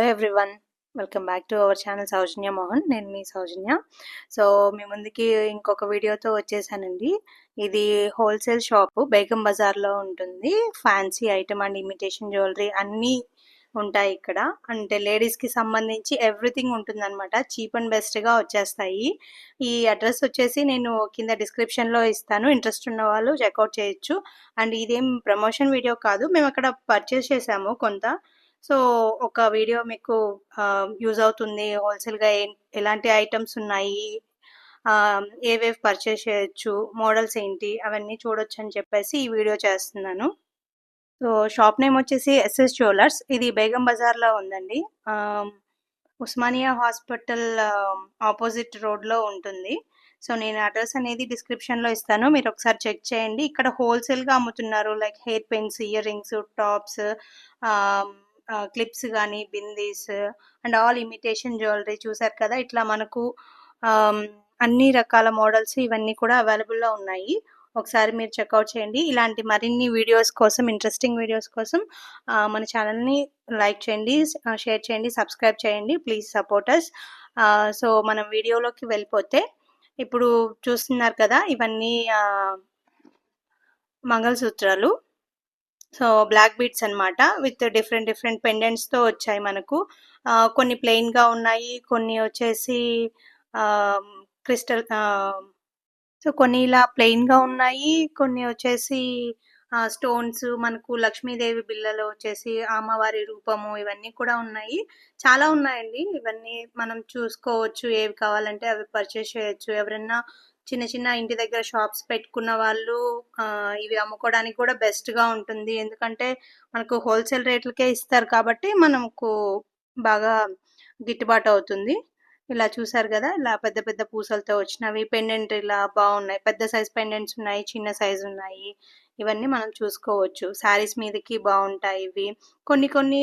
Hello everyone welcome back to our channel Soujanya Mohan నేను మీ సౌజన్య. So మీ ముందుకి ఇంకొక వీడియోతో వచ్చేసానండి. ఇది హోల్సేల్ షాపు బేగం బజార్లో ఉంటుంది. Fancy item and imitation jewellery అన్నీ ఉంటాయి ఇక్కడ. అంటే లేడీస్కి సంబంధించి ఎవ్రీథింగ్ ఉంటుంది అనమాట చీప్ అండ్ బెస్ట్గా వచ్చేస్తాయి. ఈ అడ్రస్ వచ్చేసి నేను కింద డిస్క్రిప్షన్లో ఇస్తాను. ఇంట్రెస్ట్ ఉన్న వాళ్ళు చెక్అవుట్ చేయొచ్చు. అండ్ ఇదేం ప్రమోషన్ వీడియో కాదు. మేము అక్కడ పర్చేస్ చేసాము కొంత. సో ఒక వీడియో మీకు యూజ్ అవుతుంది. హోల్సేల్గా ఎలాంటి ఐటమ్స్ ఉన్నాయి? ఆ, ఏవేవి పర్చేస్ చేయొచ్చు? మోడల్స్ ఏంటి? అవన్నీ చూడొచ్చు అని చెప్పేసి ఈ వీడియో చేస్తున్నాను. సో షాప్ నేమ్ వచ్చేసి ఎస్ఎస్ జ్యువెలర్స్. ఇది బేగం బజార్లో ఉందండి. ఉస్మానియా హాస్పిటల్ ఆపోజిట్ రోడ్లో ఉంటుంది. సో నేను అడ్రస్ అనేది డిస్క్రిప్షన్లో ఇస్తాను. మీరు ఒకసారి చెక్ చేయండి. ఇక్కడ హోల్సేల్గా అమ్ముతున్నారు. Like hair pins earrings tops clips కానీ bindis and all imitation jewellery చూసారు కదా? ఇట్లా మనకు అన్ని రకాల మోడల్స్ ఇవన్నీ కూడా అవైలబుల్లో ఉన్నాయి. ఒకసారి మీరు చెక్అవుట్ చేయండి. ఇలాంటి మరిన్ని వీడియోస్ కోసం ఇంట్రెస్టింగ్ వీడియోస్ కోసం మన ఛానల్ని లైక్ చేయండి షేర్ చేయండి సబ్స్క్రైబ్ చేయండి. ప్లీజ్ సపోర్టర్స్ సో మనం వీడియోలోకి వెళ్ళిపోతే ఇప్పుడు చూస్తున్నారు కదా ఇవన్నీ మంగళసూత్రాలు. సో బ్లాక్ బీట్స్ అన్నమాట విత్ డిఫరెంట్ డిఫరెంట్ పెండెంట్స్తో వచ్చాయి మనకు. కొన్ని ప్లెయిన్గా ఉన్నాయి కొన్ని వచ్చేసి క్రిస్టల్ సో కొన్ని ఇలా ప్లెయిన్గా ఉన్నాయి కొన్ని వచ్చేసి స్టోన్స్ మనకు లక్ష్మీదేవి బిళ్ళలు వచ్చేసి అమ్మవారి రూపము ఇవన్నీ కూడా ఉన్నాయి. చాలా ఉన్నాయండి. ఇవన్నీ మనం చూసుకోవచ్చు ఏవి కావాలంటే అవి పర్చేస్ చేయొచ్చు. ఎవరైనా చిన్న చిన్న ఇంటి దగ్గర షాప్స్ పెట్టుకున్న వాళ్ళు ఆ, ఇవి అమ్ముకోవడానికి కూడా బెస్ట్గా ఉంటుంది. ఎందుకంటే మనకు హోల్సేల్ రేట్లకే ఇస్తారు కాబట్టి మనకు బాగా గిట్టుబాటు అవుతుంది. ఇలా చూసారు కదా ఇలా పెద్ద పెద్ద పూసలతో వచ్చినవి పెండెంట్ ఇలా బాగున్నాయి. పెద్ద సైజ్ పెండెంట్స్ ఉన్నాయి చిన్న సైజ్ ఉన్నాయి. ఇవన్నీ మనం చూసుకోవచ్చు. శారీస్ మీదకి బాగుంటాయి ఇవి. కొన్ని కొన్ని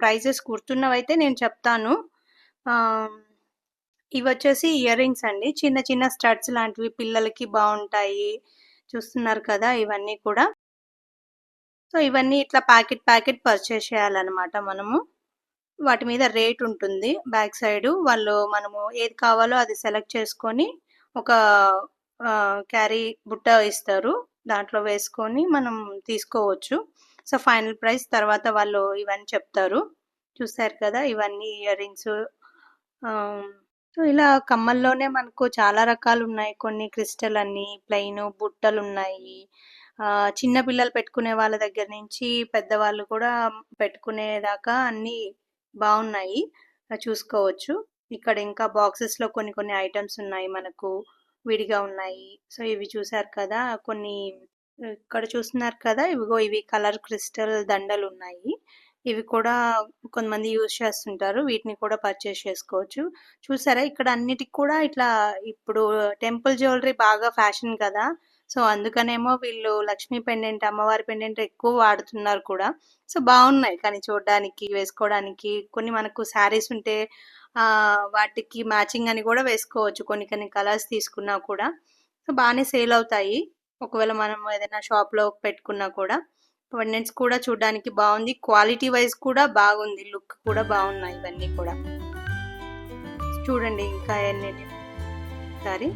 ప్రైజెస్ గుర్తున్నవైతే నేను చెప్తాను. ఆ, ఇవి వచ్చేసి ఇయర్ రింగ్స్ అండి. చిన్న చిన్న స్టడ్స్ లాంటివి పిల్లలకి బాగుంటాయి చూస్తున్నారు కదా ఇవన్నీ కూడా. సో ఇవన్నీ ఇట్లా ప్యాకెట్ ప్యాకెట్ పర్చేస్ చేయాలన్నమాట మనము. వాటి మీద రేట్ ఉంటుంది బ్యాక్ సైడ్. వాళ్ళు మనము ఏది కావాలో అది సెలెక్ట్ చేసుకొని ఒక క్యారీ బుట్ట ఇస్తారు. దాంట్లో వేసుకొని మనం తీసుకోవచ్చు. సో ఫైనల్ ప్రైస్ తర్వాత వాళ్ళు ఇవన్నీ చెప్తారు. చూసారు కదా ఇవన్నీ ఇయర్ రింగ్స్ సో ఇలా కమ్మల్లోనే మనకు చాలా రకాలు ఉన్నాయి కొన్ని క్రిస్టల్ అని ప్లెయిన్ బుట్టలు ఉన్నాయి ఆ, చిన్న పిల్లలు పెట్టుకునే వాళ్ళ దగ్గర నుంచి పెద్దవాళ్ళు కూడా పెట్టుకునేదాకా అన్ని బాగున్నాయి. చూసుకోవచ్చు. ఇక్కడ ఇంకా బాక్సెస్లో కొన్ని కొన్ని ఐటమ్స్ ఉన్నాయి మనకు. విడిగా ఉన్నాయి. సో ఇవి చూసారు కదా కొన్ని ఇక్కడ చూస్తున్నారు కదా ఇవిగో ఇవి కలర్ క్రిస్టల్ దండలు ఉన్నాయి ఇవి కూడా కొంతమంది యూజ్ చేస్తుంటారు. వీటిని కూడా పర్చేస్ చేసుకోవచ్చు. చూసారా? ఇక్కడ అన్నిటికి కూడా ఇట్లా ఇప్పుడు టెంపుల్ జ్యువెలరీ బాగా ఫ్యాషన్ కదా. సో అందుకనేమో వీళ్ళు లక్ష్మీ పెండెంట్ అమ్మవారి పెండెంట్ ఎక్కువ వాడుతున్నారు కూడా. సో బాగున్నాయి. కానీ చూడడానికి వేసుకోవడానికి కొన్ని మనకు శారీస్ ఉంటే ఆ వాటికి మ్యాచింగ్ అని కూడా వేసుకోవచ్చు. కొన్ని కొన్ని కలర్స్ తీసుకున్నా కూడా. సో బాగానే సేల్ అవుతాయి. ఒకవేళ మనం ఏదైనా షాప్లో పెట్టుకున్నా కూడా. పెండెంట్స్ కూడా చూడడానికి బాగుంది. క్వాలిటీ వైజ్ కూడా బాగుంది. లుక్ కూడా బాగున్నాయి ఇవన్నీ కూడా. చూడండి ఇంకా ఎన్ని సారీ.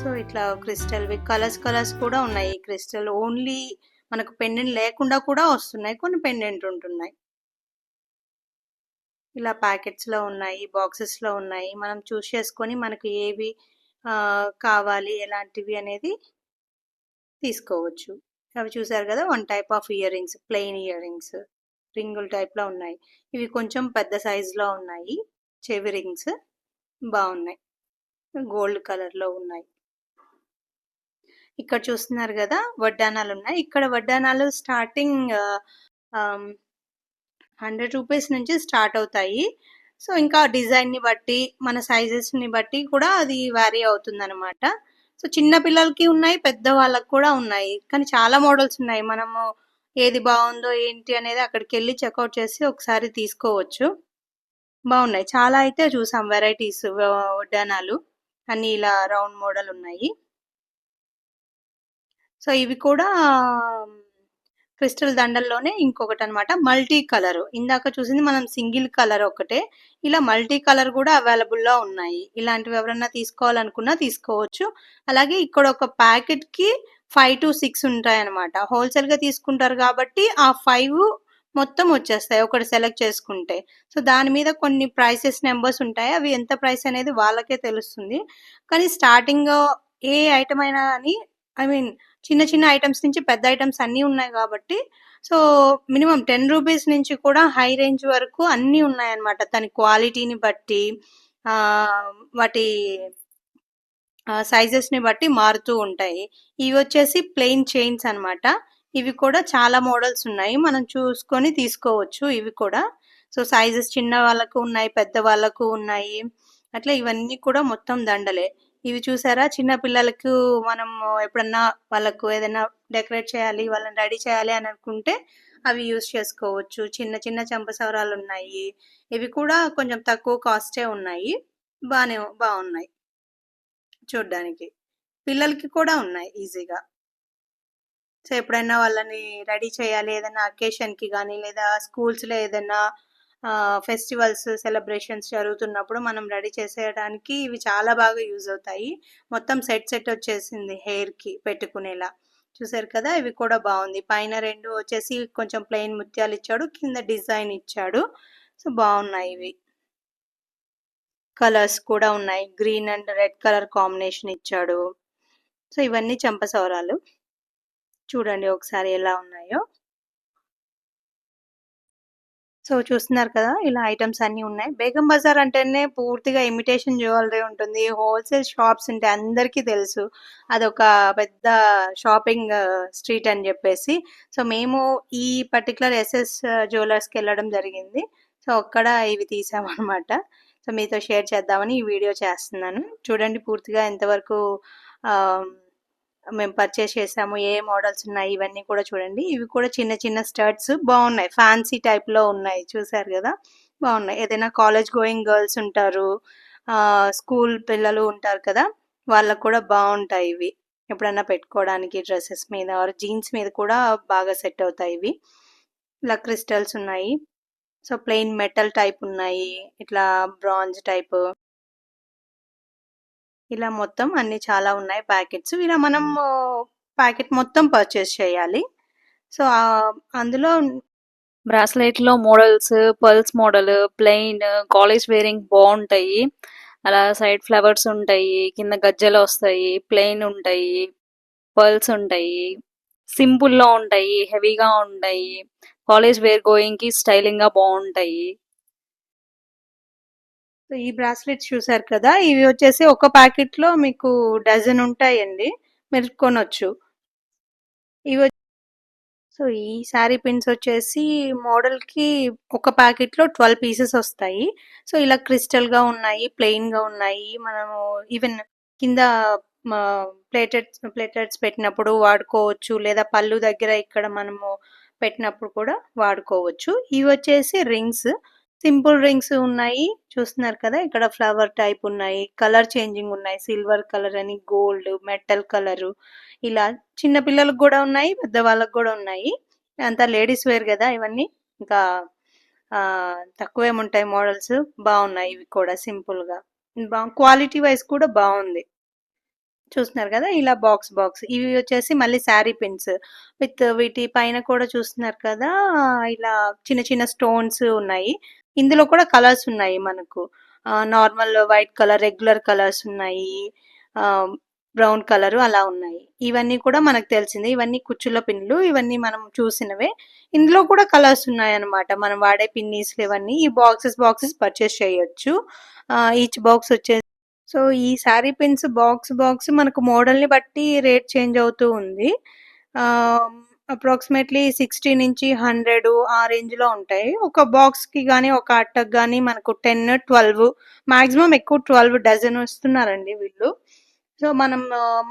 సో ఇట్లా క్రిస్టల్ కలర్స్ కలర్స్ కూడా ఉన్నాయి. క్రిస్టల్ ఓన్లీ మనకు పెండెంట్ లేకుండా కూడా వస్తున్నాయి. కొన్ని పెండెంట్ ఉంటున్నాయి. ఇలా ప్యాకెట్స్లో ఉన్నాయి బాక్సెస్లో ఉన్నాయి. మనం చూస్ చేసుకొని మనకు ఏవి కావాలి ఎలాంటివి అనేది తీసుకోవచ్చు. అవి చూసారు కదా one type of earrings plain earrings రింగుల టైప్లో ఉన్నాయి. ఇవి కొంచెం పెద్ద సైజ్లో ఉన్నాయి. చెవి రింగ్స్ బాగున్నాయి. గోల్డ్ కలర్లో ఉన్నాయి. ఇక్కడ చూస్తున్నారు కదా వడ్డానాలు ఉన్నాయి. ఇక్కడ వడ్డానాలు స్టార్టింగ్ హండ్రెడ్ రూపీస్ నుంచి స్టార్ట్ అవుతాయి. సో ఇంకా డిజైన్ని బట్టి మన సైజెస్ని బట్టి కూడా అది వ్యారీ అవుతుంది అనమాట సో చిన్న పిల్లలకి ఉన్నాయి పెద్ద వాళ్ళకి కూడా ఉన్నాయి. కానీ చాలా మోడల్స్ ఉన్నాయి. మనము ఏది బాగుందో ఏంటి అనేది అక్కడికి వెళ్ళి చెక్అవుట్ చేసి ఒకసారి తీసుకోవచ్చు. బాగున్నాయి. చాలా అయితే చూసాం వెరైటీస్ వడ్డానాలు అన్ని ఇలా రౌండ్ మోడల్ ఉన్నాయి. సో ఇవి కూడా క్రిస్టల్ దండల్లోనే ఇంకొకటి అనమాట మల్టీ కలర్. ఇందాక చూసింది మనం సింగిల్ కలర్ ఒకటే ఇలా మల్టీ కలర్ కూడా అవైలబుల్లో ఉన్నాయి. ఇలాంటివి ఎవరన్నా తీసుకోవాలనుకున్నా తీసుకోవచ్చు. అలాగే ఇక్కడ ఒక ప్యాకెట్కి ఫైవ్ టు సిక్స్ ఉంటాయి అనమాట హోల్సేల్గా తీసుకుంటారు కాబట్టి ఆ ఫైవ్ మొత్తం వచ్చేస్తాయి ఒకటి సెలెక్ట్ చేసుకుంటే. సో దాని మీద కొన్ని ప్రైసెస్ నెంబర్స్ ఉంటాయి. అవి ఎంత ప్రైస్ అనేది వాళ్ళకే తెలుస్తుంది. కానీ స్టార్టింగ్ ఏ ఐటమ్ అయినా కానీ ఐ మీన్ చిన్న చిన్న ఐటమ్స్ నుంచి పెద్ద ఐటమ్స్ అన్నీ ఉన్నాయి కాబట్టి సో మినిమం టెన్ రూపీస్ నుంచి కూడా హై రేంజ్ వరకు అన్నీ ఉన్నాయన్నమాట. దాని క్వాలిటీని బట్టి ఆ, వాటి సైజెస్ని బట్టి మారుతూ ఉంటాయి. ఇవి వచ్చేసి ప్లెయిన్ చైన్స్ అన్నమాట. ఇవి కూడా చాలా మోడల్స్ ఉన్నాయి. మనం చూసుకొని తీసుకోవచ్చు ఇవి కూడా. సో సైజెస్ చిన్న వాళ్ళకు ఉన్నాయి పెద్ద వాళ్ళకు ఉన్నాయి. అట్లా ఇవన్నీ కూడా మొత్తం దండలే. ఇవి చూసారా? చిన్న పిల్లలకు మనం ఎప్పుడన్నా వాళ్ళకు ఏదైనా డెకరేట్ చేయాలి వాళ్ళని రెడీ చేయాలి అని అనుకుంటే అవి యూస్ చేసుకోవచ్చు. చిన్న చిన్న చంపసవరాలు ఉన్నాయి. ఇవి కూడా కొంచెం తక్కువ కాస్టే ఉన్నాయి. బానే బాగున్నాయి. చూడ్డానికి. పిల్లలకి కూడా ఉన్నాయి ఈజీగా. సో ఎప్పుడైనా వాళ్ళని రెడీ చేయాలి. ఏదైనా అకేషన్కి కానీ లేదా స్కూల్స్లో ఏదైనా ఫెస్టివల్స్ సెలబ్రేషన్స్ జరుగుతున్నప్పుడు మనం రెడీ చేసేయడానికి ఇవి చాలా బాగా యూజ్ అవుతాయి. మొత్తం సెట్ సెట్ వచ్చేసింది హెయిర్కి పెట్టుకునేలా. చూసారు కదా ఇవి కూడా బాగుంది. పైన రెండు వచ్చేసి కొంచెం ప్లెయిన్ ముత్యాలు ఇచ్చాడు కింద డిజైన్ ఇచ్చాడు. సో బాగున్నాయి ఇవి. కలర్స్ కూడా ఉన్నాయి. Green and red colour combination ఇచ్చాడు. సో ఇవన్నీ చంపసవరాలు చూడండి ఒకసారి ఎలా ఉన్నాయో. సో చూస్తున్నారు కదా ఇలా ఐటమ్స్ అన్నీ ఉన్నాయి. బేగం బజార్ అంటేనే పూర్తిగా ఇమిటేషన్ జ్యువెలరీ ఉంటుంది. హోల్సేల్ షాప్స్ ఉంటాయి అందరికీ తెలుసు. అదొక పెద్ద షాపింగ్ స్ట్రీట్ అని చెప్పేసి. సో మేము ఈ పర్టికులర్ ఎస్ఎస్ జ్యువెలర్స్కి వెళ్ళడం జరిగింది. సో అక్కడ ఇవి తీసామన్నమాట. సో మీతో షేర్ చేద్దామని ఈ వీడియో చేస్తున్నాను. చూడండి పూర్తిగా ఎంతవరకు మేము పర్చేస్ చేసాము ఏ మోడల్స్ ఉన్నాయి ఇవన్నీ కూడా చూడండి. ఇవి కూడా చిన్న చిన్న స్టర్ట్స్ బాగున్నాయి. ఫ్యాన్సీ టైప్లో ఉన్నాయి. చూసారు కదా? బాగున్నాయి. ఏదైనా కాలేజ్ గోయింగ్ గర్ల్స్ ఉంటారు ఆ స్కూల్ పిల్లలు ఉంటారు కదా? వాళ్ళకు కూడా బాగుంటాయి ఇవి. ఎప్పుడన్నా పెట్టుకోవడానికి డ్రెస్సెస్ మీద ఆర్ జీన్స్ మీద కూడా బాగా సెట్ అవుతాయి ఇవి. ఇలా క్రిస్టల్స్ ఉన్నాయి. సో ప్లెయిన్ మెటల్ టైప్ ఉన్నాయి. ఇట్లా బ్రాంజ్ టైప్ ఇలా మొత్తం అన్ని చాలా ఉన్నాయి ప్యాకెట్స్. ఇలా మనం ప్యాకెట్ మొత్తం పర్చేస్ చేయాలి. సో అందులో బ్రాస్లెట్లో models pearls model plain college wearing బాగుంటాయి. అలా సైడ్ ఫ్లవర్స్ ఉంటాయి కింద గజ్జలు వస్తాయి ప్లెయిన్ ఉంటాయి పర్ల్స్ ఉంటాయి సింపుల్లో ఉంటాయి హెవీగా ఉంటాయి. కాలేజ్ వేర్ గోయింగ్కి స్టైలింగ్గా బాగుంటాయి. సో ఈ బ్రాస్లెట్స్ చూసారు కదా? ఇవి వచ్చేసి ఒక ప్యాకెట్లో మీకు డజన్ ఉంటాయండి. మీరు కొనొచ్చు. ఇవి సో ఈ శారీ పిన్స్ వచ్చేసి మోడల్కి ఒక ప్యాకెట్లో ట్వెల్వ్ పీసెస్ వస్తాయి. సో ఇలా క్రిస్టల్గా ఉన్నాయి ప్లెయిన్గా ఉన్నాయి. మనము ఈవెన్ కింద ప్లేటెడ్స్ ప్లేటెడ్స్ పెట్టినప్పుడు వాడుకోవచ్చు. లేదా పళ్ళు దగ్గర ఇక్కడ మనము పెట్టినప్పుడు కూడా వాడుకోవచ్చు. ఇవి వచ్చేసి రింగ్స్. సింపుల్ రింగ్స్ ఉన్నాయి. చూస్తున్నారు కదా ఇక్కడ ఫ్లవర్ టైప్ ఉన్నాయి. కలర్ చేంజింగ్ ఉన్నాయి. సిల్వర్ కలర్ అని గోల్డ్ మెటల్ కలర్. ఇలా చిన్న పిల్లలకు కూడా ఉన్నాయి పెద్ద వాళ్ళకు కూడా ఉన్నాయి. అంతా లేడీస్ వేర్ కదా ఇవన్నీ. ఇంకా ఆ తక్కువేముంటాయి మోడల్స్. బాగున్నాయి ఇవి కూడా సింపుల్గా. బా క్వాలిటీ వైజ్ కూడా బాగుంది. చూస్తున్నారు కదా ఇలా బాక్స్ బాక్స్. ఇవి వచ్చేసి మళ్ళీ శారీ పిన్స్. విత్ వీటి పైన కూడా చూస్తున్నారు కదా ఇలా చిన్న చిన్న స్టోన్స్ ఉన్నాయి. ఇందులో కూడా కలర్స్ ఉన్నాయి మనకు. Normal white colour regular colours ఉన్నాయి. బ్రౌన్ కలర్ అలా ఉన్నాయి. ఇవన్నీ కూడా మనకు తెలిసింది. ఇవన్నీ కుచ్చుల పిన్నులు. ఇవన్నీ మనం చూసినవే. ఇందులో కూడా కలర్స్ ఉన్నాయి అన్నమాట మనం వాడే పిన్నీస్లు ఇవన్నీ ఈ బాక్సెస్ బాక్సెస్ పర్చేస్ చేయొచ్చు. ఈచ్ బాక్స్ వచ్చేసి సో ఈ శారీ పిన్స్ బాక్స్ బాక్స్ మనకు మోడల్ని బట్టి రేట్ చేంజ్ అవుతూ ఉంది. అప్రాక్సిమేట్లీ సిక్స్టీ నుంచి హండ్రెడ్ ఆ రేంజ్లో ఉంటాయి. ఒక బాక్స్కి కానీ ఒక అట్టకు కానీ మనకు టెన్ ట్వెల్వ్ మాక్సిమం ఎక్కువ ట్వెల్వ్ డజన్ వస్తున్నారండి వీళ్ళు. సో మనం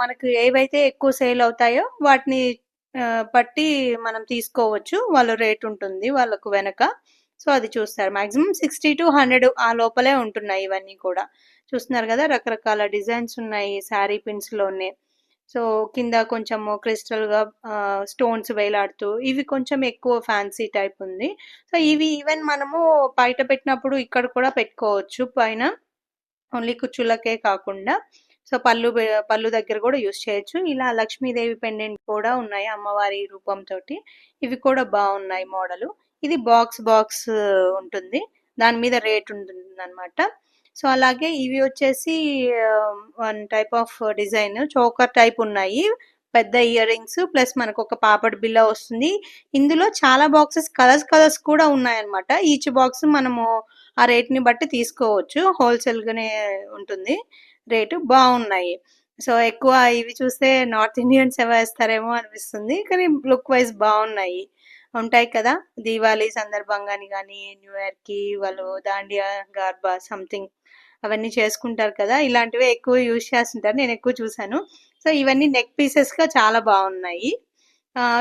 మనకు ఏవైతే ఎక్కువ సేల్ అవుతాయో వాటిని బట్టి మనం తీసుకోవచ్చు. వాళ్ళ రేట్ ఉంటుంది వాళ్ళకు వెనక. సో అది చూస్తారు. మాక్సిమం సిక్స్టీ టు హండ్రెడ్ ఆ లోపలే ఉంటున్నాయి ఇవన్నీ కూడా. చూస్తున్నారు కదా రకరకాల డిజైన్స్ ఉన్నాయి శారీ పిన్స్లోనే సో కింద కొంచెము క్రిస్టల్‌గా స్టోన్స్ వేలాడుతూ ఇవి కొంచెం ఎక్కువ ఫ్యాన్సీ టైప్ ఉంది. సో, ఇవి ఈవెన్ మనము బయట పెట్టినప్పుడు ఇక్కడ కూడా పెట్టుకోవచ్చు పైన. ఓన్లీ కుచ్చుళ్ళకే కాకుండా. సో, పళ్ళు పళ్ళు దగ్గర కూడా యూజ్ చేయొచ్చు. ఇలా లక్ష్మీదేవి పెండెంట్ కూడా ఉన్నాయి అమ్మవారి రూపంతోటి. ఇవి కూడా బావున్నాయి మోడలు. ఇది బాక్స్ బాక్స్ ఉంటుంది. దాని మీద రేట్ ఉంటుందనమాట. సో, అలాగే ఇవి వచ్చేసి one type of design choker type ఉన్నాయి. పెద్ద ఇయర్ రింగ్స్ ప్లస్ మనకు ఒక పాపడ్ బిల్ల వస్తుంది. ఇందులో చాలా బాక్సెస్ కలర్స్ కలర్స్ కూడా ఉన్నాయన్నమాట. ఈచ్ బాక్స్ మనము ఆ రేట్‌ని బట్టి తీసుకోవచ్చు. హోల్‌సేల్‌గానే ఉంటుంది రేటు. బాగున్నాయి సో, ఎక్కువ ఇవి చూస్తే నార్త్ ఇండియన్స్ ఎవరు వేస్తారేమో అనిపిస్తుంది. కానీ లుక్ వైస్ బాగున్నాయి ఉంటాయి కదా! దీవాళీ సందర్భంగాని కానీ న్యూ ఇయర్‌కి వాళ్ళు దాండియా, గార్బా సంథింగ్ అవన్నీ చేసుకుంటారు కదా! ఇలాంటివే ఎక్కువ యూజ్ చేస్తుంటారు. నేను ఎక్కువ చూశాను సో, ఇవన్నీ నెక్ పీసెస్‌గా చాలా బాగున్నాయి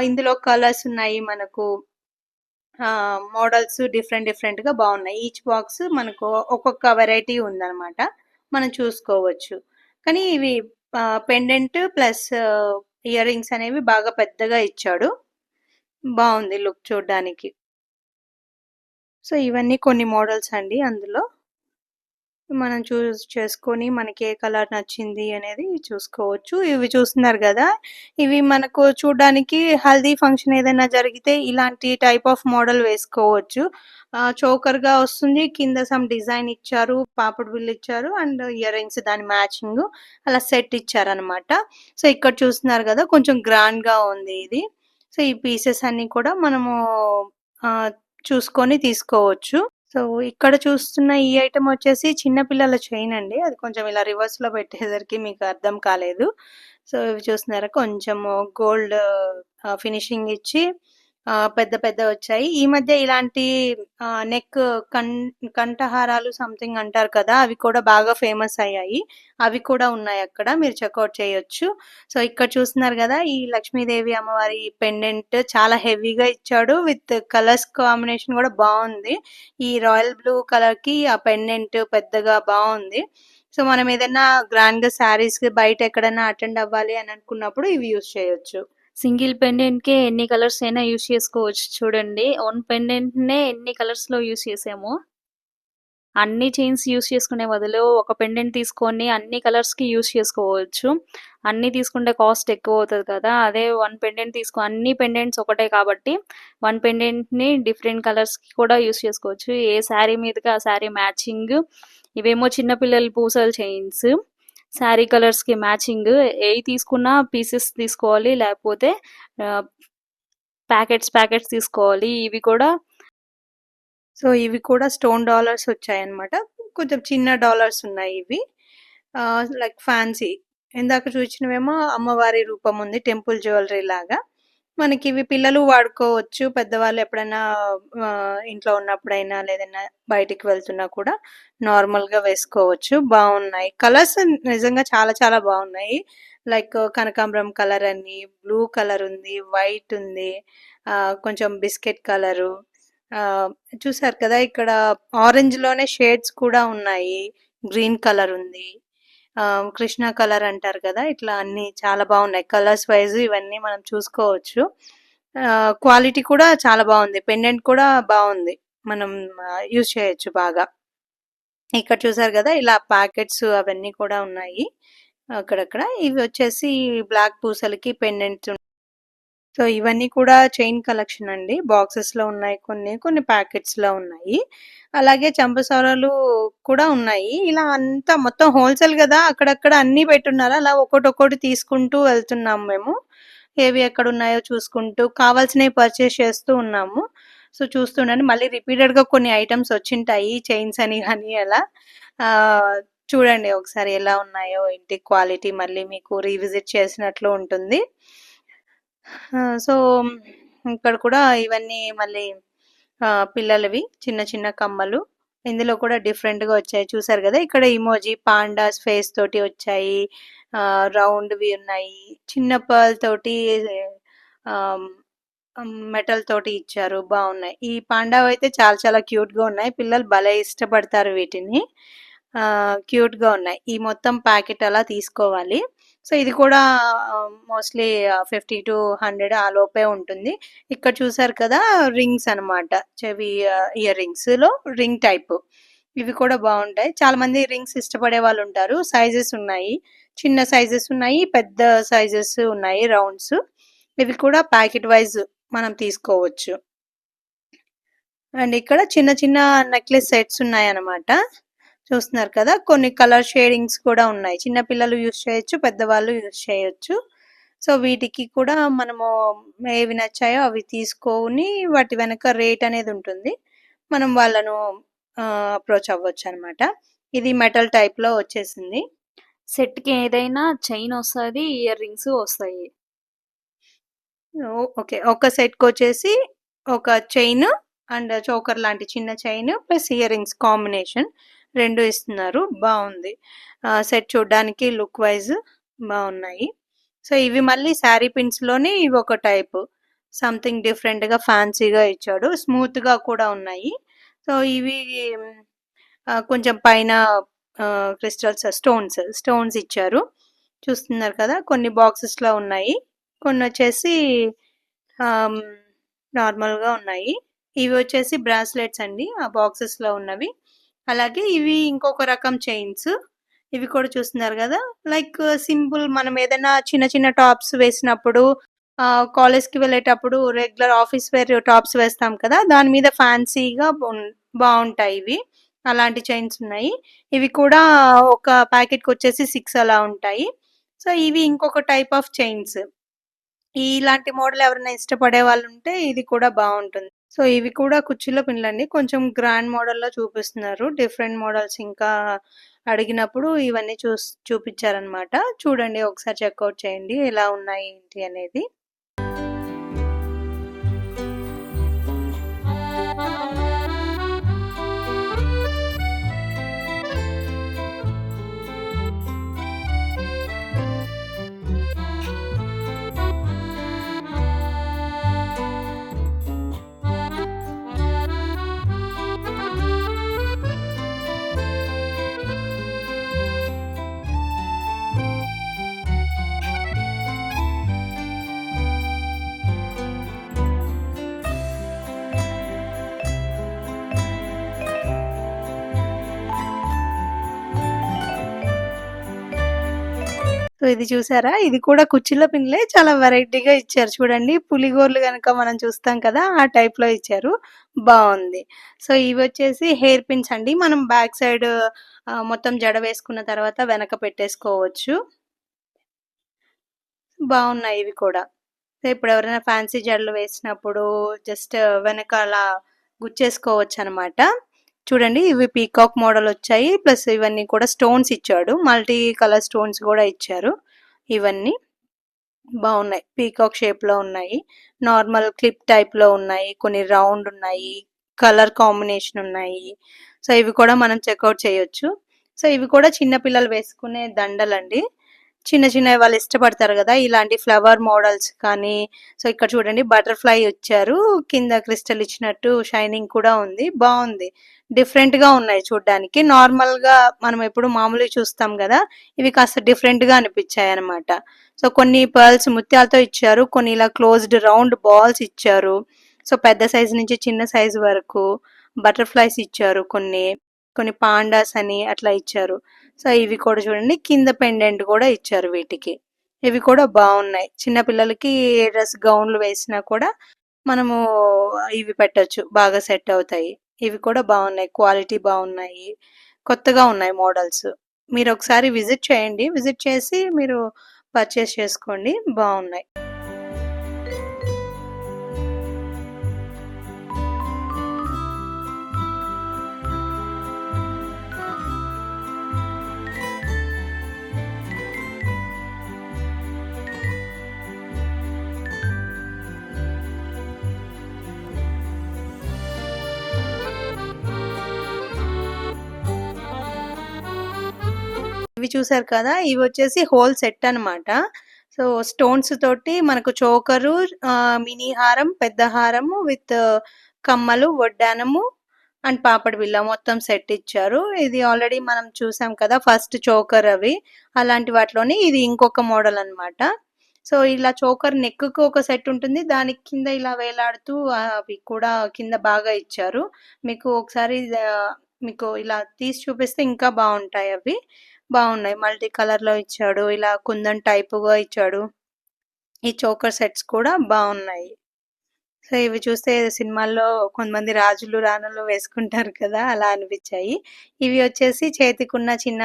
ఇందులో కలర్స్ ఉన్నాయి మనకు. మోడల్స్ డిఫరెంట్ డిఫరెంట్‌గా బాగున్నాయి ఈచ్ బాక్స్ మనకు ఒక్కొక్క వెరైటీ ఉందన్నమాట మనం చూసుకోవచ్చు. కానీ ఇవి పెండెంట్ ప్లస్ ఇయర్ రింగ్స్ అనేవి బాగా పెద్దగా ఇచ్చాడు. బాగుంది లుక్ చూడ్డానికి. సో, ఇవన్నీ కొన్ని మోడల్స్ అండి అందులో. మనం చూస్ చేసుకొని మనకి ఏ కలర్ నచ్చింది అనేది చూసుకోవచ్చు. ఇవి చూస్తున్నారు కదా ఇవి మనకు చూడ్డానికి హల్దీ ఫంక్షన్ ఏదైనా జరిగితే ఇలాంటి టైప్ ఆఫ్ మోడల్ వేసుకోవచ్చు. చోకర్‌గా వస్తుంది. కింద సమ్ డిజైన్ ఇచ్చారు. పాపడ్ బిల్ ఇచ్చారు. అండ్ ఇయర్ రింగ్స్ దాని మ్యాచింగ్ అలా సెట్ ఇచ్చారనమాట. సో, ఇక్కడ చూస్తున్నారు కదా కొంచెం గ్రాండ్‌గా ఉంది ఇది. సో, ఈ పీసెస్ అన్ని కూడా మనము చూసుకొని తీసుకోవచ్చు. సో, ఇక్కడ చూస్తున్న ఈ ఐటమ్ వచ్చేసి చిన్న పిల్లల చైన్ అండి. అది కొంచెం ఇలా రివర్స్‌లో పెట్టేసరికి మీకు అర్థం కాలేదు. సో, ఇవి చూస్తున్నారా కొంచెము గోల్డ్ ఫినిషింగ్ ఇచ్చి పెద్ద పెద్ద వచ్చాయి ఈ మధ్య ఇలాంటి నెక్ కం కంఠహారాలు సంథింగ్ అంటారు కదా! అవి కూడా బాగా ఫేమస్ అయ్యాయి. అవి కూడా ఉన్నాయి అక్కడ. మీరు చెక్అవుట్ చేయొచ్చు. సో, ఇక్కడ చూస్తున్నారు కదా ఈ లక్ష్మీదేవి అమ్మవారి పెండెంట్ చాలా హెవీగా ఇచ్చాడు. విత్ కలర్స్ కాంబినేషన్ కూడా బాగుంది ఈ రాయల్ బ్లూ కలర్‌కి ఆ పెండెంట్ పెద్దగా బాగుంది సో, మనం ఏదైనా గ్రాండ్‌గా శారీస్ బయట ఎక్కడైనా అటెండ్ అవ్వాలి అని అనుకున్నప్పుడు ఇవి యూజ్ చేయొచ్చు. సింగిల్ పెండెంట్‌కే ఎన్ని కలర్స్ అయినా యూస్ చేసుకోవచ్చు చూడండి. వన్ పెండెంట్‌నే ఎన్ని కలర్స్‌లో యూస్ చేసాము అన్ని చైన్స్ యూస్ చేసుకునే బదులు ఒక పెండెంట్ తీసుకొని అన్ని కలర్స్‌కి యూస్ చేసుకోవచ్చు. అన్నీ తీసుకుంటే కాస్ట్ ఎక్కువ అవుతుంది కదా! అదే వన్ పెండెంట్ తీసుకో అన్ని పెండెంట్స్ ఒకటే కాబట్టి వన్ పెండెంట్‌ని డిఫరెంట్ కలర్స్‌కి కూడా యూస్ చేసుకోవచ్చు. ఏ శారీ మీదకి ఆ శారీ మ్యాచింగ్. ఇవేమో చిన్నపిల్లల పూసల చైన్స్. శారీ కలర్స్‌కి మ్యాచింగ్. ఏవి తీసుకున్నా పీసెస్ తీసుకోవాలి. లేకపోతే ప్యాకెట్స్ ప్యాకెట్స్ తీసుకోవాలి. ఇవి కూడా సో, ఇవి కూడా స్టోన్ డాలర్స్ వచ్చాయన్నమాట. కొంచెం చిన్న డాలర్స్ ఉన్నాయి ఇవి. Like fancy. ఇందాక చూసినవేమో అమ్మవారి రూపం ఉంది. టెంపుల్ జ్యువెలరీ లాగా. మనకి ఇవి పిల్లలు వాడుకోవచ్చు. పెద్దవాళ్ళు ఎప్పుడైనా ఇంట్లో ఉన్నప్పుడైనా లేదన్నా బయటికి వెళ్తున్నా కూడా నార్మల్‌గా వేసుకోవచ్చు. బాగున్నాయి కలర్స్ నిజంగా చాలా చాలా బాగున్నాయి లైక్ కనకాంబరం కలర్ అని, బ్లూ కలర్ ఉంది, వైట్ ఉంది. కొంచెం బిస్కెట్ కలరు. చూసారు కదా! ఇక్కడ ఆరెంజ్‌లోనే షేడ్స్ కూడా ఉన్నాయి. గ్రీన్ కలర్ ఉంది. కృష్ణ కలర్ అంటారు కదా! ఇట్లా అన్ని చాలా బాగున్నాయి కలర్స్ వైస్ ఇవన్నీ మనం చూసుకోవచ్చు. క్వాలిటీ కూడా చాలా బాగుంది పెండెంట్ కూడా బాగుంది మనం యూజ్ చేయొచ్చు బాగా. ఇక్కడ చూసారు కదా ఇలా ప్యాకెట్స్ అవన్నీ కూడా ఉన్నాయి. అక్కడక్కడ. ఇవి వచ్చేసి బ్లాక్ పూసలకి పెండెంట్స్ సో, ఇవన్నీ కూడా చైన్ కలెక్షన్ అండి. బాక్సెస్‌లో ఉన్నాయి కొన్ని. కొన్ని ప్యాకెట్స్‌లో ఉన్నాయి. అలాగే చంపసారాలు కూడా ఉన్నాయి. ఇలా అంతా మొత్తం హోల్‌సేల్ కదా అక్కడక్కడ అన్నీ పెట్టున్నారు. అలా ఒక్కోటొక్కోటి తీసుకుంటూ వెళ్తున్నాము మేము. ఏవి ఎక్కడ ఉన్నాయో చూసుకుంటూ కావాల్సినవి పర్చేస్ చేస్తూ ఉన్నాము. సో, చూస్తుండండి. మళ్ళీ రిపీటెడ్‌గా కొన్ని ఐటమ్స్ వచ్చింటాయి చైన్స్ అని కానీ అలా. చూడండి ఒకసారి ఎలా ఉన్నాయో ఏంటి క్వాలిటీ మళ్ళీ మీకు రీవిజిట్ చేసినట్లు ఉంటుంది. సో, ఇక్కడ కూడా ఇవన్నీ మళ్ళీ పిల్లలవి చిన్న చిన్న కమ్మలు. ఇందులో కూడా డిఫరెంట్‌గా వచ్చాయి. చూసారు కదా ఇక్కడ ఇమోజీ పాండాస్ ఫేస్ తోటి వచ్చాయి. రౌండ్‌వి ఉన్నాయి. చిన్న పర్ల్ తోటి మెటల్ తోటి ఇచ్చారు. బాగున్నాయి ఈ పాండావయితే చాలా చాలా క్యూట్‌గా ఉన్నాయి. పిల్లలు భలే ఇష్టపడతారు వీటిని. క్యూట్‌గా ఉన్నాయి. ఈ మొత్తం ప్యాకెట్ అలా తీసుకోవాలి. సో ఇది కూడా మోస్ట్లీ ఫిఫ్టీ టు హండ్రెడ్ ఆ లోపే ఉంటుంది. ఇక్కడ చూసారు కదా రింగ్స్ అన్నమాట. చెవి ఇయర్ రింగ్స్లో రింగ్ టైప్ ఇవి కూడా బాగుంటాయి. చాలా మంది రింగ్స్ ఇష్టపడే వాళ్ళు ఉంటారు. సైజెస్ ఉన్నాయి. చిన్న సైజెస్ ఉన్నాయి పెద్ద సైజెస్ ఉన్నాయి రౌండ్స్ ఇవి కూడా ప్యాకెట్ వైజ్ మనం తీసుకోవచ్చు. అండ్ ఇక్కడ చిన్న చిన్న నెక్లెస్ సెట్స్ ఉన్నాయి అన్నమాట చూస్తున్నారు కదా కొన్ని కలర్ షేడింగ్స్ కూడా ఉన్నాయి. చిన్న పిల్లలు యూజ్ చేయొచ్చు పెద్దవాళ్ళు యూజ్ చేయొచ్చు. సో వీటికి కూడా మనము ఏవి నచ్చాయో అవి తీసుకొని వాటి వెనక రేట్ అనేది ఉంటుంది. మనం వాళ్ళను అప్రోచ్ అవ్వచ్చు అనమాట ఇది మెటల్ టైప్లో వచ్చేసింది. సెట్కి ఏదైనా చైన్ వస్తుంది ఇయర్ రింగ్స్ వస్తాయి. ఓకే. ఒక సెట్కి వచ్చేసి ఒక చైన్ అండ్ చోకర్ లాంటి చిన్న chain plus earrings combination రెండు ఇస్తున్నారు. బాగుంది. సెట్ చూడడానికి లుక్ వైజ్ బాగున్నాయి. సో ఇవి మళ్ళీ శారీ పిన్స్లోనే ఇవి ఒక టైప్. సంథింగ్ డిఫరెంట్గా ఫ్యాన్సీగా ఇచ్చాడు. స్మూత్గా కూడా ఉన్నాయి. సో ఇవి కొంచెం పైన క్రిస్టల్స్ స్టోన్స్ స్టోన్స్ ఇచ్చారు. చూస్తున్నారు కదా కొన్ని బాక్సెస్లో ఉన్నాయి. కొన్ని వచ్చేసి నార్మల్గా ఉన్నాయి. ఇవి వచ్చేసి బ్రాస్లెట్స్ అండి. ఆ బాక్సెస్లో ఉన్నవి. అలాగే ఇవి ఇంకొక రకం చైన్స్. ఇవి కూడా చూస్తున్నారు కదా. లైక్ uh, సింపుల్ మనం ఏదైనా చిన్న చిన్న టాప్స్ వేసినప్పుడు uh, కాలేజ్కి వెళ్ళేటప్పుడు రెగ్యులర్ ఆఫీస్ వేర్ టాప్స్ వేస్తాం కదా. దాని మీద ఫ్యాన్సీగా బాగుంటాయి ఇవి. అలాంటి చైన్స్ ఉన్నాయి. ఇవి కూడా ఒక ప్యాకెట్కి వచ్చేసి సిక్స్ అలా ఉంటాయి. సో ఇవి ఇంకొక టైప్ ఆఫ్ చైన్స్. ఇలాంటి మోడల్ ఎవరైనా ఇష్టపడే వాళ్ళు ఉంటే ఇది కూడా బాగుంటుంది. సో ఇవి కూడా కుర్చీలో పిన్లండి కొంచెం గ్రాండ్ మోడల్లో చూపిస్తున్నారు. డిఫరెంట్ మోడల్స్ ఇంకా అడిగినప్పుడు ఇవన్నీ చూ చూపించారనమాట చూడండి ఒకసారి చెక్అవుట్ చేయండి ఎలా ఉన్నాయి ఏంటి అనేది. సో ఇది చూసారా? ఇది కూడా కుర్చీల పిన్లే చాలా వెరైటీగా ఇచ్చారు. చూడండి పులిగోర్లు కనుక మనం చూస్తాం కదా ఆ టైప్లో ఇచ్చారు. బాగుంది సో ఇవి వచ్చేసి హెయిర్ పిన్స్ అండి. మనం బ్యాక్ సైడ్ మొత్తం జడ వేసుకున్న తర్వాత వెనక పెట్టేసుకోవచ్చు. బాగున్నాయి ఇవి కూడా. సో ఇప్పుడు ఎవరైనా ఫ్యాన్సీ జడలు వేసినప్పుడు జస్ట్ వెనకాల గుచ్చేసుకోవచ్చు అనమాట చూడండి ఇవి పీకాక్ మోడల్ వచ్చాయి. ప్లస్ ఇవన్నీ కూడా స్టోన్స్ ఇచ్చాడు. మల్టీ కలర్ స్టోన్స్ కూడా ఇచ్చారు. ఇవన్నీ బాగున్నాయి. పీకాక్ షేప్లో ఉన్నాయి. నార్మల్ క్లిప్ టైప్లో ఉన్నాయి. కొన్ని రౌండ్ ఉన్నాయి. కలర్ కాంబినేషన్ ఉన్నాయి. సో ఇవి కూడా మనం చెక్అవుట్ చేయొచ్చు. సో ఇవి కూడా చిన్న పిల్లలు వేసుకునే దండలండి. చిన్న చిన్న వాళ్ళు ఇష్టపడతారు కదా ఇలాంటి ఫ్లవర్ మోడల్స్ కానీ సో ఇక్కడ చూడండి బటర్ఫ్లై వచ్చారు కింద క్రిస్టల్ ఇచ్చినట్టు షైనింగ్ కూడా ఉంది బాగుంది. డిఫరెంట్గా ఉన్నాయి చూడడానికి. నార్మల్గా మనం ఎప్పుడు మామూలుగా చూస్తాం కదా ఇవి కాస్త డిఫరెంట్గా అనిపించాయి అనమాట సో కొన్ని పర్ల్స్ ముత్యాలతో ఇచ్చారు కొన్ని ఇలా క్లోజ్డ్ రౌండ్ బాల్స్ ఇచ్చారు. సో పెద్ద సైజ్ నుంచి చిన్న సైజు వరకు బటర్ఫ్లైస్ ఇచ్చారు కొన్ని కొన్ని పాండాస్ అని అట్లా ఇచ్చారు. సో ఇవి కూడా చూడండి. కింద పెండెంట్ కూడా ఇచ్చారు వీటికి. ఇవి కూడా బాగున్నాయి. చిన్న పిల్లలకి ఏ డ్రెస్ గౌన్లు వేసినా కూడా మనము ఇవి పెట్టొచ్చు. బాగా సెట్ అవుతాయి. ఇవి కూడా బాగున్నాయి. క్వాలిటీ బాగున్నాయి. కొత్తగా ఉన్నాయి మోడల్స్. మీరు ఒకసారి విజిట్ చేయండి. విజిట్ చేసి మీరు పర్చేస్ చేసుకోండి. బాగున్నాయి. ఇవి చూసారు కదా? ఇవి వచ్చేసి హోల్ సెట్ అన్నమాట. సో స్టోన్స్ తోటి మనకు చోకరు మినీ హారం పెద్ద హారము విత్ కమ్మలు వడ్డానము అండ్ పాపడి బిల్ల మొత్తం సెట్ ఇచ్చారు. ఇది ఆల్రెడీ మనం చూసాం కదా ఫస్ట్ చోకర్ అవి. అలాంటి వాటిలోని ఇది ఇంకొక మోడల్ అన్నమాట. సో ఇలా చోకర్ నెక్కు ఒక సెట్ ఉంటుంది. దానికి కింద ఇలా వేలాడుతూ అవి కూడా కింద బాగా ఇచ్చారు. మీకు ఒకసారి మీకు ఇలా తీసి చూపిస్తే ఇంకా బాగుంటాయి అవి. బాగున్నాయి. మల్టీ కలర్లో ఇచ్చాడు. ఇలా కుందన్ టైపుగా ఇచ్చాడు. ఈ చోకర్ సెట్స్ కూడా బాగున్నాయి. సో ఇవి చూస్తే సినిమాల్లో కొంతమంది రాజులు రాణులు వేసుకుంటారు కదా అలా అనిపించాయి. ఇవి వచ్చేసి చేతికున్న చిన్న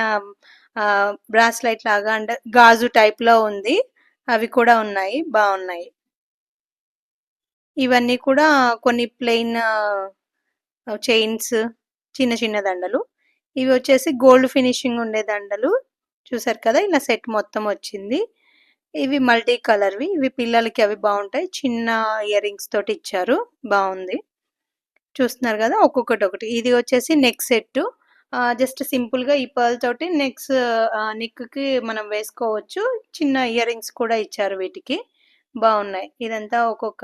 బ్రాస్లైట్ లాగా అంటే గాజు టైప్లో ఉంది. అవి కూడా ఉన్నాయి. బాగున్నాయి. ఇవన్నీ కూడా కొన్ని ప్లెయిన్ చైన్స్ చిన్న చిన్న దండలు. ఇవి వచ్చేసి గోల్డ్ ఫినిషింగ్ ఉండే దండలు. చూసారు కదా ఇలా సెట్ మొత్తం వచ్చింది. ఇవి మల్టీ కలర్వి. ఇవి పిల్లలకి అవి బాగుంటాయి. చిన్న ఇయర్ రింగ్స్ తోటి ఇచ్చారు. బాగుంది. చూస్తున్నారు కదా ఒక్కొక్కటి ఒకటి. ఇది వచ్చేసి నెక్ సెట్. జస్ట్ సింపుల్గా ఈ పర్ల్ తోటి నెక్స్ నెక్కి మనం వేసుకోవచ్చు. చిన్న ఇయర్ రింగ్స్ కూడా ఇచ్చారు వీటికి. బాగున్నాయి. ఇదంతా ఒక్కొక్క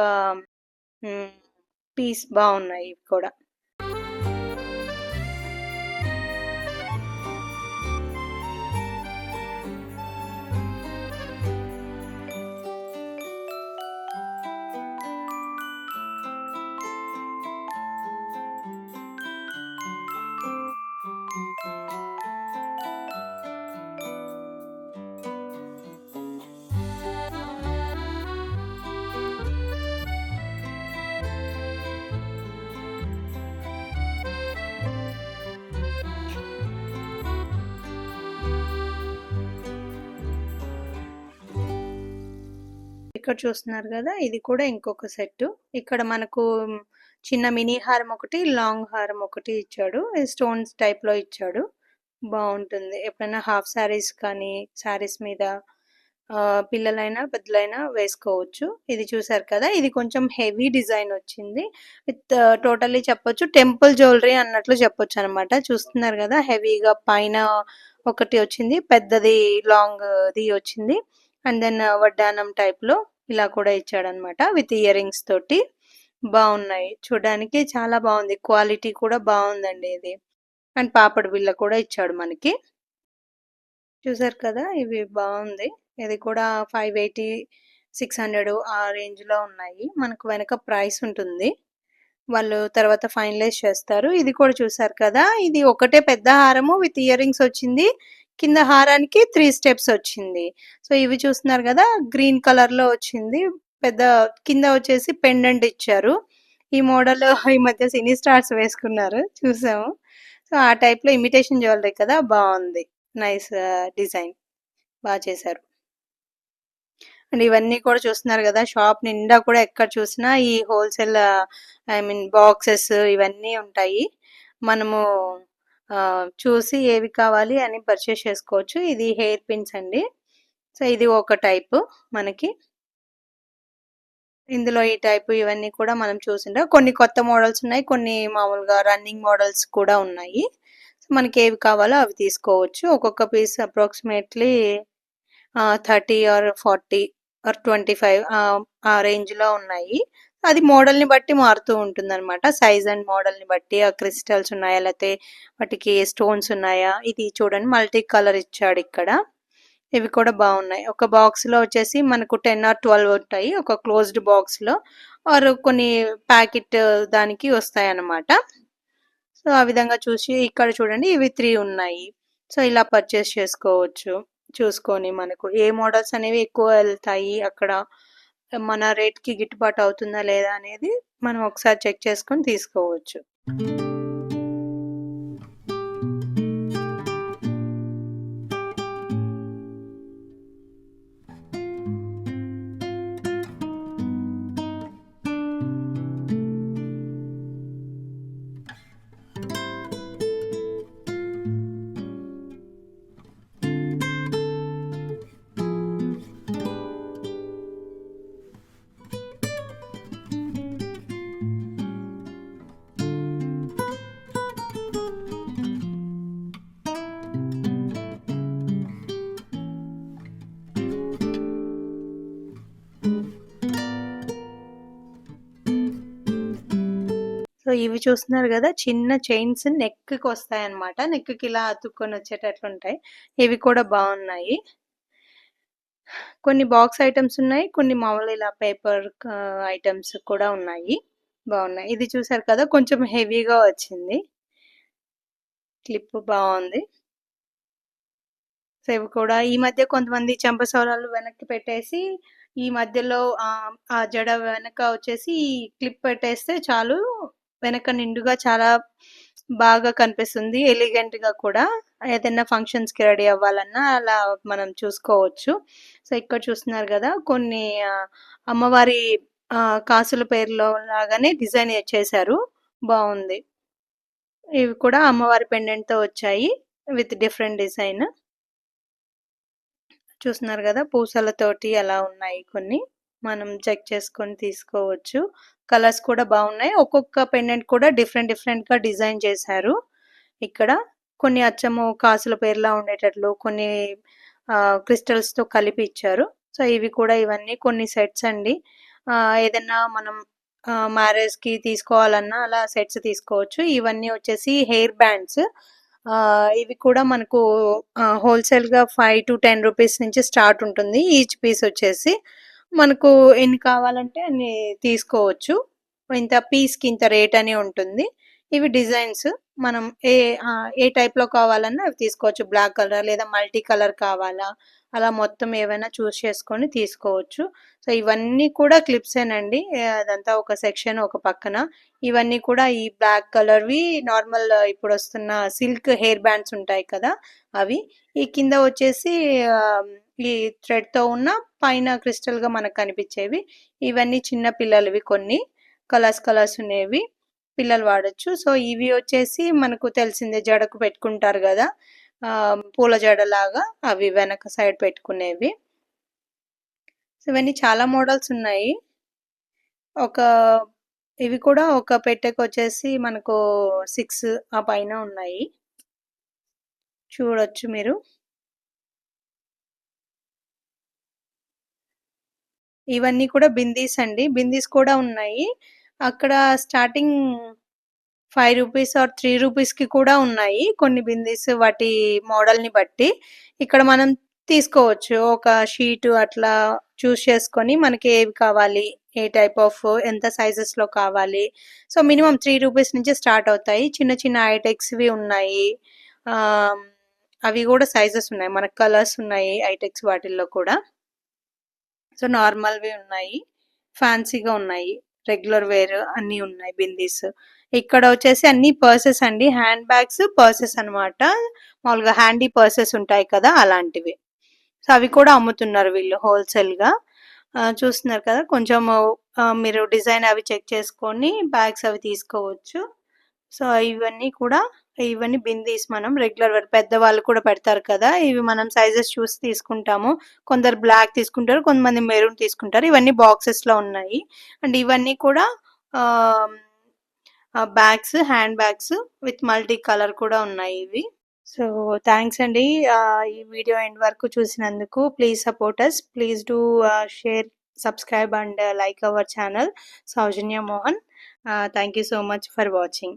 పీస్ బాగున్నాయి ఇవి కూడా. ఇక్కడ చూస్తున్నారు కదా ఇది కూడా ఇంకొక సెట్ ఇక్కడ మనకు చిన్న మినీ హారం ఒకటి లాంగ్ హారం ఒకటి ఇచ్చాడు. స్టోన్స్ టైప్లో ఇచ్చాడు. బాగుంటుంది. ఎప్పుడైనా హాఫ్ సారీస్ కానీ సారీస్ మీద ఆ, పిల్లలైనా పెద్దలైనా వేసుకోవచ్చు. ఇది చూసారు కదా ఇది కొంచెం హెవీ డిజైన్ వచ్చింది. విత్ టోటల్లీ చెప్పొచ్చు టెంపుల్ జ్యువెలరీ అన్నట్లు చెప్పొచ్చు అనమాట చూస్తున్నారు కదా హెవీగా పైన ఒకటి వచ్చింది పెద్దది లాంగ్ ది వచ్చింది. అండ్ దెన్ వడ్డానం టైప్లో ఇలా కూడా ఇచ్చాడనమాట విత్ ఇయర్ రింగ్స్ తోటి. బాగున్నాయి చూడడానికి చాలా బాగుంది క్వాలిటీ కూడా బాగుందండి ఇది. అండ్ పాపడి బిల్ల కూడా ఇచ్చాడు మనకి. చూసారు కదా ఇవి బాగుంది ఇది కూడా ఫైవ్ ఎయిటీ సిక్స్ హండ్రెడ్ ఆ రేంజ్లో ఉన్నాయి. మనకు వెనక ప్రైస్ ఉంటుంది. వాళ్ళు తర్వాత ఫైనలైజ్ చేస్తారు. ఇది కూడా చూసారు కదా ఇది ఒకటే పెద్ద హారము విత్ ఇయర్ రింగ్స్ వచ్చింది. కింద హారానికి త్రీ స్టెప్స్ వచ్చింది. సో ఇవి చూస్తున్నారు కదా గ్రీన్ కలర్లో వచ్చింది. పెద్ద కింద వచ్చేసి పెండెంట్ ఇచ్చారు. ఈ మోడల్ ఈ మధ్య సినీ స్టార్స్ వేసుకున్నారు. చూసాము. సో ఆ టైప్లో ఇమిటేషన్ జ్యువెలరీ కదా బాగుంది. నైస్ డిజైన్ బాగా చేశారు. అండ్ ఇవన్నీ కూడా చూస్తున్నారు కదా షాప్ నిండా కూడా ఎక్కడ చూసినా ఈ హోల్సేల్ ఐ మీన్ బాక్సెస్ ఇవన్నీ ఉంటాయి. మనము చూసి ఏవి కావాలి అని పర్చేస్ చేసుకోవచ్చు. ఇది హెయిర్ పిన్స్ అండి. సో ఇది ఒక టైపు మనకి. ఇందులో ఈ టైపు ఇవన్నీ కూడా మనం చూసిండే కొన్ని కొత్త మోడల్స్ ఉన్నాయి కొన్ని మామూలుగా రన్నింగ్ మోడల్స్ కూడా ఉన్నాయి. సో మనకి ఏవి కావాలో అవి తీసుకోవచ్చు. ఒక్కొక్క piece approximately thirty or forty or twenty five ఆ రేంజ్లో ఉన్నాయి. అది మోడల్ని బట్టి మారుతూ ఉంటుంది అనమాట సైజ్ అండ్ మోడల్ని బట్టి ఆ క్రిస్టల్స్ ఉన్నాయా లేకపోతే వాటికి స్టోన్స్ ఉన్నాయా? ఇది చూడండి మల్టీ కలర్ ఇచ్చాడు ఇక్కడ. ఇవి కూడా బాగున్నాయి. ఒక బాక్స్లో వచ్చేసి మనకు టెన్ ఆర్ ట్వెల్వ్ ఉంటాయి. ఒక క్లోజ్డ్ బాక్స్లో ఆర్ కొన్ని ప్యాకెట్ దానికి వస్తాయి అన్నమాట సో ఆ విధంగా చూసి ఇక్కడ చూడండి ఇవి త్రీ ఉన్నాయి. సో ఇలా పర్చేస్ చేసుకోవచ్చు. చూసుకొని మనకు ఏ మోడల్స్ అనేవి ఎక్కువ వెళ్తాయి అక్కడ? మన రేట్కి గిట్టుబాటు అవుతుందా లేదా అనేది మనం ఒకసారి చెక్ చేసుకొని తీసుకోవచ్చు. సో ఇవి చూస్తున్నారు కదా చిన్న చైన్స్ నెక్కి వస్తాయి అనమాట నెక్కి ఇలా అతుక్కొని వచ్చేటట్లు ఉంటాయి ఇవి కూడా బాగున్నాయి కొన్ని బాక్స్ ఐటమ్స్ ఉన్నాయి కొన్ని మామూలు ఇలా పేపర్ ఐటమ్స్ కూడా ఉన్నాయి. బాగున్నాయి ఇది చూసారు కదా కొంచెం హెవీగా వచ్చింది. క్లిప్ బాగుంది సో ఇవి కూడా ఈ మధ్య కొంతమంది చెంపసౌరాలు వెనక్కి పెట్టేసి ఈ మధ్యలో ఆ జడ వెనక వచ్చేసి క్లిప్ పెట్టేస్తే చాలు వెనక నిండుగా చాలా బాగా కనిపిస్తుంది ఎలిగెంట్గా కూడా. ఏదైనా ఫంక్షన్స్కి రెడీ అవ్వాలన్నా అలా మనం చూసుకోవచ్చు. సో ఇక్కడ చూస్తున్నారు కదా కొన్ని అమ్మవారి కాసుల పేర్లో లాగానే డిజైన్ చేశారు. బాగుంది. ఇవి కూడా అమ్మవారి పెండెంట్తో వచ్చాయి విత్ డిఫరెంట్ డిజైన్ చూస్తున్నారు కదా పూసలతోటి అలా ఉన్నాయి కొన్ని. మనం చెక్ చేసుకొని తీసుకోవచ్చు. కలర్స్ కూడా బాగున్నాయి. ఒక్కొక్క పెండెంట్ కూడా డిఫరెంట్ డిఫరెంట్గా డిజైన్ చేశారు. ఇక్కడ కొన్ని అచ్చము కాసుల పేర్లా ఉండేటట్లు కొన్ని క్రిస్టల్స్తో కలిపి ఇచ్చారు. సో ఇవి కూడా ఇవన్నీ కొన్ని సెట్స్ అండి. ఏదైనా మనం మ్యారేజ్కి తీసుకోవాలన్నా అలా సెట్స్ తీసుకోవచ్చు. ఇవన్నీ వచ్చేసి హెయిర్ బ్యాండ్స్. ఇవి కూడా మనకు హోల్సేల్గా ఫైవ్ టు టెన్ రూపీస్ నుంచి స్టార్ట్ ఉంటుంది. ఈచ్ పీస్ వచ్చేసి మనకు ఎన్ని కావాలంటే అన్ని తీసుకోవచ్చు. ఇంత పీస్కి ఇంత రేట్ అని ఉంటుంది. ఇవి డిజైన్స్ మనం ఏ ఏ టైప్లో కావాలన్నా అవి తీసుకోవచ్చు. బ్లాక్ కలర్ లేదా మల్టీ కలర్ కావాలా? అలా మొత్తం ఏవైనా చూస్ చేసుకొని తీసుకోవచ్చు. సో ఇవన్నీ కూడా క్లిప్సేనండి అదంతా ఒక సెక్షన్ ఒక పక్కన. ఇవన్నీ కూడా ఈ బ్లాక్ కలర్వి నార్మల్ ఇప్పుడు వస్తున్న సిల్క్ హెయిర్ బ్యాండ్స్ ఉంటాయి కదా అవి. ఈ కింద వచ్చేసి ఈ థ్రెడ్తో ఉన్న పైన క్రిస్టల్గా మనకు కనిపించేవి. ఇవన్నీ చిన్న పిల్లలవి కొన్ని. కలర్స్ కలర్స్ ఉండేవి పిల్లలు వాడచ్చు. సో ఇవి వచ్చేసి మనకు తెలిసిందే జడకు పెట్టుకుంటారు కదా పూల జడలాగా అవి వెనక సైడ్ పెట్టుకునేవి. ఇవన్నీ చాలా మోడల్స్ ఉన్నాయి. ఒక ఇవి కూడా ఒక పెట్టెకి వచ్చేసి మనకు సిక్స్ ఆ పైన ఉన్నాయి. చూడొచ్చు మీరు. ఇవన్నీ కూడా బిందీస్ అండి. బిందీస్ కూడా ఉన్నాయి. అక్కడ starting five rupees or three రూపీస్కి కూడా ఉన్నాయి కొన్ని బిందీస్ వాటి మోడల్ని బట్టి. ఇక్కడ మనం తీసుకోవచ్చు. ఒక షీట్ అట్లా చూస్ చేసుకొని మనకి ఏవి కావాలి ఏ టైప్ ఆఫ్ ఎంత సైజెస్లో కావాలి. సో మినిమం త్రీ రూపీస్ నుంచి స్టార్ట్ అవుతాయి. చిన్న చిన్న ఐటెక్స్వి ఉన్నాయి. అవి కూడా సైజెస్ ఉన్నాయి. మనకు కలర్స్ ఉన్నాయి ఐటెక్స్ వాటిల్లో కూడా. సో నార్మల్వి ఉన్నాయి. ఫ్యాన్సీగా ఉన్నాయి. రెగ్యులర్ వేర్ అన్నీ ఉన్నాయి బిందీస్. ఇక్కడ వచ్చేసి అన్ని పర్సెస్ అండి. హ్యాండ్ బ్యాగ్స్ పర్సెస్ అనమాట మామూలుగా హ్యాండీ పర్సెస్ ఉంటాయి కదా అలాంటివి. సో అవి కూడా అమ్ముతున్నారు వీళ్ళు హోల్సేల్గా. చూస్తున్నారు కదా కొంచెం మీరు డిజైన్ అవి చెక్ చేసుకొని బ్యాగ్స్ అవి తీసుకోవచ్చు. సో ఇవన్నీ కూడా ఇవన్నీ బిందీస్ మనం రెగ్యులర్ వేర్ పెద్దవాళ్ళు కూడా పెడతారు కదా ఇవి మనం సైజెస్ చూసి తీసుకుంటాము. కొందరు బ్లాక్ తీసుకుంటారు కొంతమంది మెరూన్ తీసుకుంటారు. ఇవన్నీ బాక్సెస్లో ఉన్నాయి. అండ్ ఇవన్నీ కూడా bags hand bags with multi colour కూడా ఉన్నాయి ఇవి. సో థ్యాంక్స్ అండి. ఈ వీడియో ఎండ్ వరకు చూసినందుకు please support us please do share subscribe and like our channel Soujanya Mohan thank you so much for watching